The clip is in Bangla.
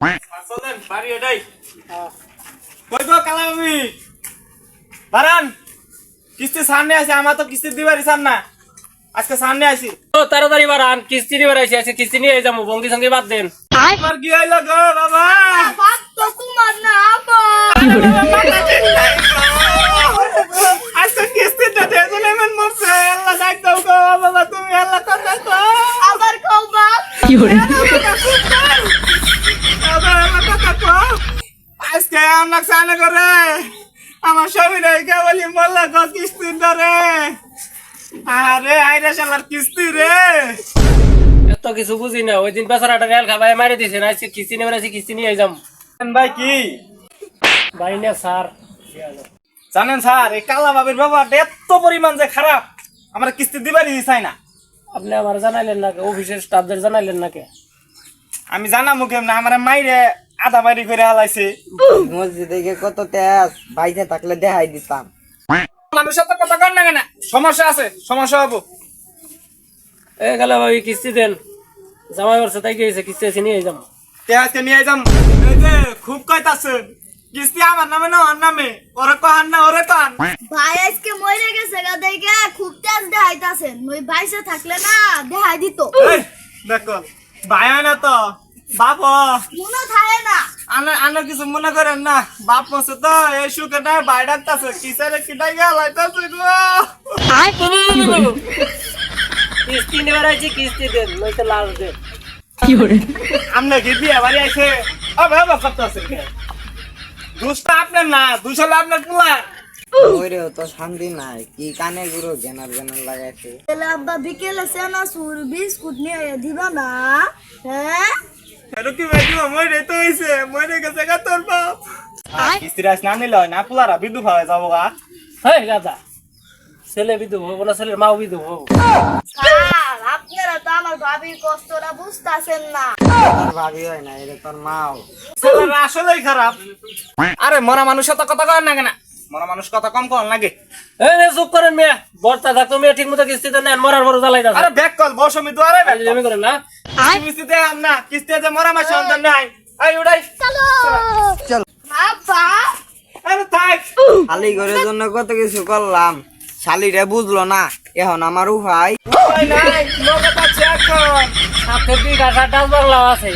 চলেন বাড়ি এটাই। কই গো কালামি বারান কিস্তি সামনে আছে আমার তো কিস্তি দিবারই সাম না। আজকে সামনে আছি ও তাড়াতাড়ি বাড়ান কিস্তি নিয়ে বেড়াইছি আজকে কিস্তি নিয়ে যাব বঙ্গি সঙ্গে বাদ দেন। আমার কি হইল গো বাবা? বাপ তো তোমার না আজকে কিস্তিটা দিয়ে দিলে এমন মরছে আল্লাহ ডাক দাও গো বাবা তুমি আল্লাহ কথা কও আবার কও বাপ বাবা আজকে আমার সামনে করে আমার সবই নাই কেবলই মরলা গো কিস্তি ধরে আরে আইরা শালার কিস্তি রে। এত কিছু বুঝি না ওই দিন বেচারাটা রেল খাবাই মারি দিছে না আজকে কিস্তি নিয়ে বেড়াইছি কিস্তি নিয়ে যাম। ভাই কি? ভাই না স্যার। জানেন স্যার এই কালা বাবির ব্যবহারটা এত পরিমাণ যে খারাপ আমরা কিস্তি দিবারই চাই না? আপনি আমার জানাইলেন না কে? অফিসের স্টাফদের জানাইলেন না কে আমি জানা মুখে না আমার মাইরে আধা বাড়ি করে হালাইছে। মসজিদে গিয়ে কত তেজ বাইতে থাকলে দেখাই দিতাম। মানুষের সাথে কথা কর না কেন? সমস্যা আছে সমস্যা হব। এ গেলে ভাই কিস্তি দেন। জামাই বলছে তাই গিয়েছে কিস্তি আছে নিয়ে যাম। তে আজকে নিয়ে যাম। খুব কইতাছে কিস্তি আমার নামে না ওর নামে। ওরে কহান না ওরে কহান। ভাই আজকে মরে গেছে গা দেখে খুব তেজ দেখাইতাছেন। ওই ভাইসে থাকলে না দেখাই দিত। এই, দেখো ভাই হয় না তো। বাপ। মনে থাকে না। আনা আনা কিছু মনে করেন না। বাপ মছে তো এই সুখে না ভাই ডাকতাছে। কিসারে কিটাই গেল হইতাছে গো? কিস্তি নিয়ে বেড়াইছি কিস্তি দেন নয়তো লাল দেন। আমনে কি বিয়ে বাড়ি আইছে অবে অবে করতেছে দুষ্টা আপনার না দুশো আপনার পোলা। ওইরেও তো শান্তি নাই। কি কানে গুরু গেনার গেনার লাগাইছে। আব্বা বিকেলে সেনা সুর বিস্কুট নিয়ে দিবা না? হ্যাঁ? এরো কি বেটি মরে তো হইছে মরে গেছে গা তোর বাপ। কিস্তি রাস না নিলে না পোলারা বিদ্যুৎ হয়ে যাব গা। গাদা ছেলে বিধু হব না ছেলের মাও বিধু হব স্যার আপনারা তো আমার ভাবির কষ্টটা বুঝতাছেন না। ভাবি হয় না এটা তোর মাও। ছেলেরা আসলেই খারাপ আরে মরা মানুষের তো কথা কর না কেন? মরা মানুষ কথা কম কর লাগে এই নে চুপ করেন মেয়ে। বর্তা থাকতো মেয়ে ঠিক মতো কিস্তি দেন মরার পর জ্বালাই দাও। আরে ব্যাক কল বসমি দুয়ারে ব্যাক জমি করেন না। কিস্তিতে আম না কিস্তি আছে মরা মাসে অন্তর নাই। আই উড়াই। চলো। চল। আব্বা আরে থাক। শালি ঘরের জন্য কত কিছু করলাম শালিরে বুঝলো না এখন আমার উহাই উপায় নাই নগদ আছে এখন। সাথে ডাল আছে।